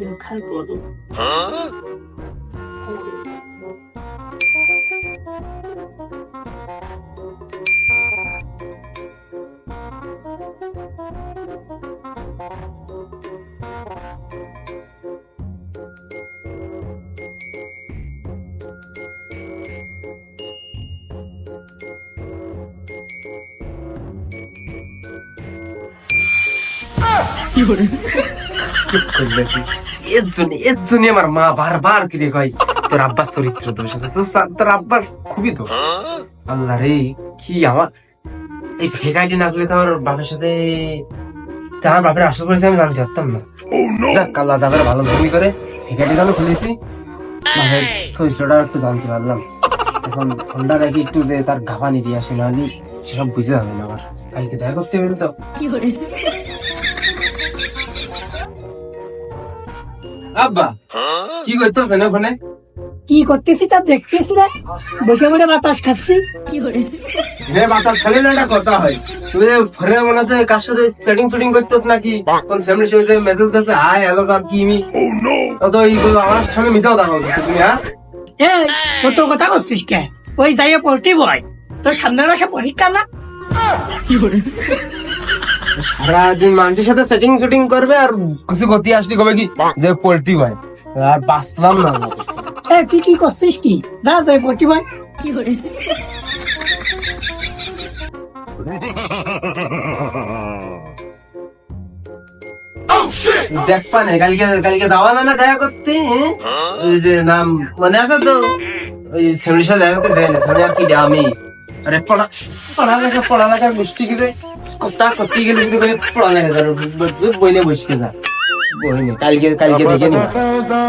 দেখা করো চুপ করলে তুই। এর জন্য এর জন্য আমার মা বারবার কিরে কয় তোর আব্বার চরিত্র দোষ আছে। তোর আব্বার খুবই দোষ। আল্লাহ রে কি আমার এই ফেক আইডি না করলে তো আমার বাপের সাথে আমার বাপের আসল পরিচয় আমি জানতে পারতাম না। যাক আল্লাহ যাবার ভালো জমি করে ফেক আইডি কেন খুলেছি। বাপের চরিত্রটা একটু জানতে পারলাম। এখন ফোনটা রাখি একটু যে তার ঘাপানি দিয়ে আসে নাহলে সেসব বুঝে যাবে না আবার। কালকে দেখা করতে পারি তো আব্বা কি করতেছেন ওখানে কি করতেছি তা দেখতেছ না। বসে বসে বাতাস খাচ্ছি। রে বাতাস খালি না একটা কথা হয়। যে ফোনে মনে আছে কার সাথে চ্যাটিং শুটিং করতেছ নাকি? কোন ফ্যামিলি সাথে যে মেসেজ দিতেছে হাই হ্যালো জান কি মি? তো এইগুলো আমার সঙ্গে মিশাও বলছো তুমি হ্যাঁ? এই কত কথা করছিস কে? ওই যাইয়ে পড়তে বয়। তোর সামনের মাসে পরীক্ষা না? সারাদিন মানুষের সাথে সেটিং শুটিং করবে আর কিছু গতি আসলে কবে কি? যে পোল্ট্রি ভাই। আর বাঁচলাম না। তুই কি করছিস কি? যা যাই পড়তে বয় দেখ পানে কালকে কালকে যাওয়া না না দেখা করতে? ওই যে নাম মনে আছে তো? ওই সাথে দেখা করতে যাই না সামনে আর কি রে আমি? আরে পড়া পড়ালেখা পড়ালেখার গোষ্ঠী গেলে কথা করতে গেলে কিন্তু করে পড়ালেখা ধরো বইনে বসতে যা। বইনে কালকে কালকে দেখে নিবা।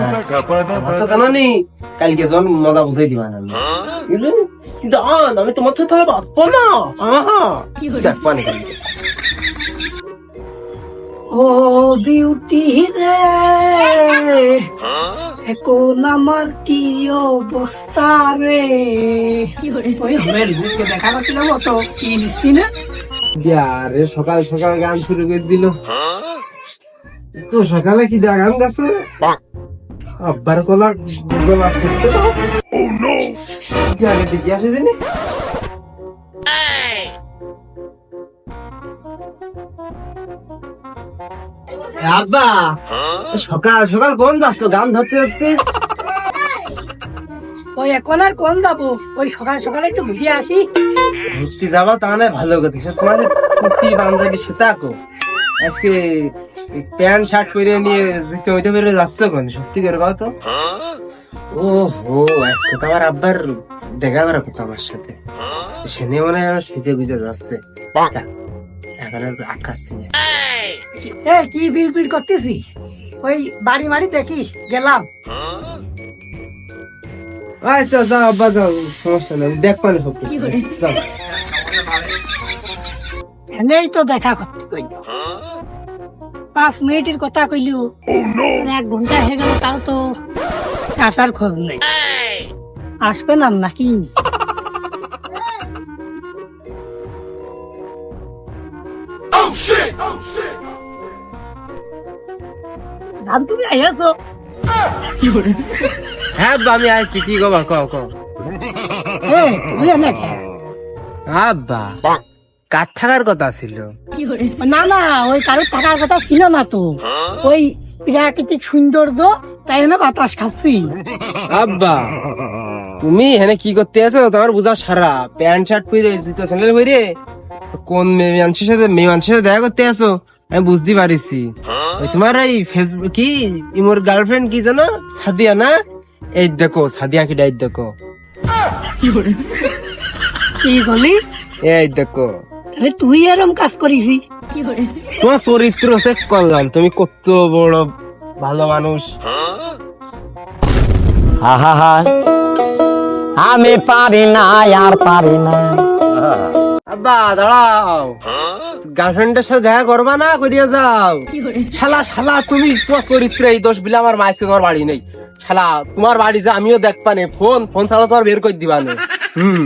হ্যাঁ। তো জানো নি কালকে যখন মজা বুঝাই দিবা না। বুঝলি? দান আমি তোমার সাথে তাহলে বাঁচবো না। আহা। দেখ পানে কালকে। ও বিউটি রে। এখন আমার কি অবস্থা রে। ওই আমার বুকে দেখা করছিলাম অত। কি নিচ্ছি না? সকাল সকাল গান শুরু করে দিল। তো সকালে কি গান আব্বার গলা ঠিকছে। আগে দেখি, আসে দিনে। আব্বা, সকাল সকাল কোন যাচ্ছ গান ধরতে ধরতে? ওই এখন আর কোন যাব? ওই সকাল সকালে একটু ঘুরিয়ে আসি। ঘুরতে যাবা তাহলে ভালো কথা। সে তোমার কুর্তি পাঞ্জাবি সেটা কো। আজকে প্যান্ট শার্ট পরে নিয়ে জিতে হইতে পেরে যাচ্ছ কোন? সত্যি করে কও তো। ও হো আজকে তো আমার আব্বার দেখা করার কথা আমার সাথে। সে নিয়ে মনে হয় সেজে গুজে যাচ্ছে। এখন আর আটকাচ্ছি না এ কি বিড় বিল করতেছি ওই বাড়ি মারি দেখিস গেলাম? আচ্ছা যাও আব্বা যাও। সমস্যা নেই আমি পালে সব কিছু। যাও। এনেই তো দেখা করতে কইল পাঁচ মিনিটের কথা কইলু। এক ঘণ্টা হয়ে গেল তাও তো আসার খোঁজ নেই। আসবে না নাকি? ধান তুমি আইয়াছো? হ্যাঁ আব্বা, আমি আইছি কি গো এনে আব্বা কার থাকার কথা ছিল? না না ওই কারোর থাকার কথা ছিল না তো। ওই প্রাকৃতিক সৌন্দর্য তাই জন্য বাতাস খাচ্ছি? আব্বা তুমি এখানে কি করতে আছো? তোমার বুঝা সারা। প্যান্ট শার্ট পরে জুতো স্যান্ডেল পরে কোন মেয়ে মানুষের সাথে মেয়ে মানুষের সাথে দেখা করতে আসো আমি বুঝতে পারিছি। ওই তোমার এই ফেসবুক কি? ইমোর গার্লফ্রেন্ড কি জানো? সাদিয়া না? এই দেখো সাদিয়া কি ডাইট দেখো? কি বলি এই দেখো। তাহলে তুই এরম কাজ করিস? তোমার চরিত্র চেক করলাম তুমি কত বড় ভালো মানুষ। আহা। আমি পারি না আর পারি না। আব্বা দাঁড়াও। গার্লফ্রেন্ডের সাথে দেখা করবা না? করিয়া যাও। শালা শালা তুমি তোমার চরিত্র এই দোষ বিলে আমার মাইছে তোমার বাড়ি নেই। শালা তোমার বাড়ি যে আমিও দেখবা নে। ফোন ফোন ছাড়া তোমার বের করে দিবা নে। হুম।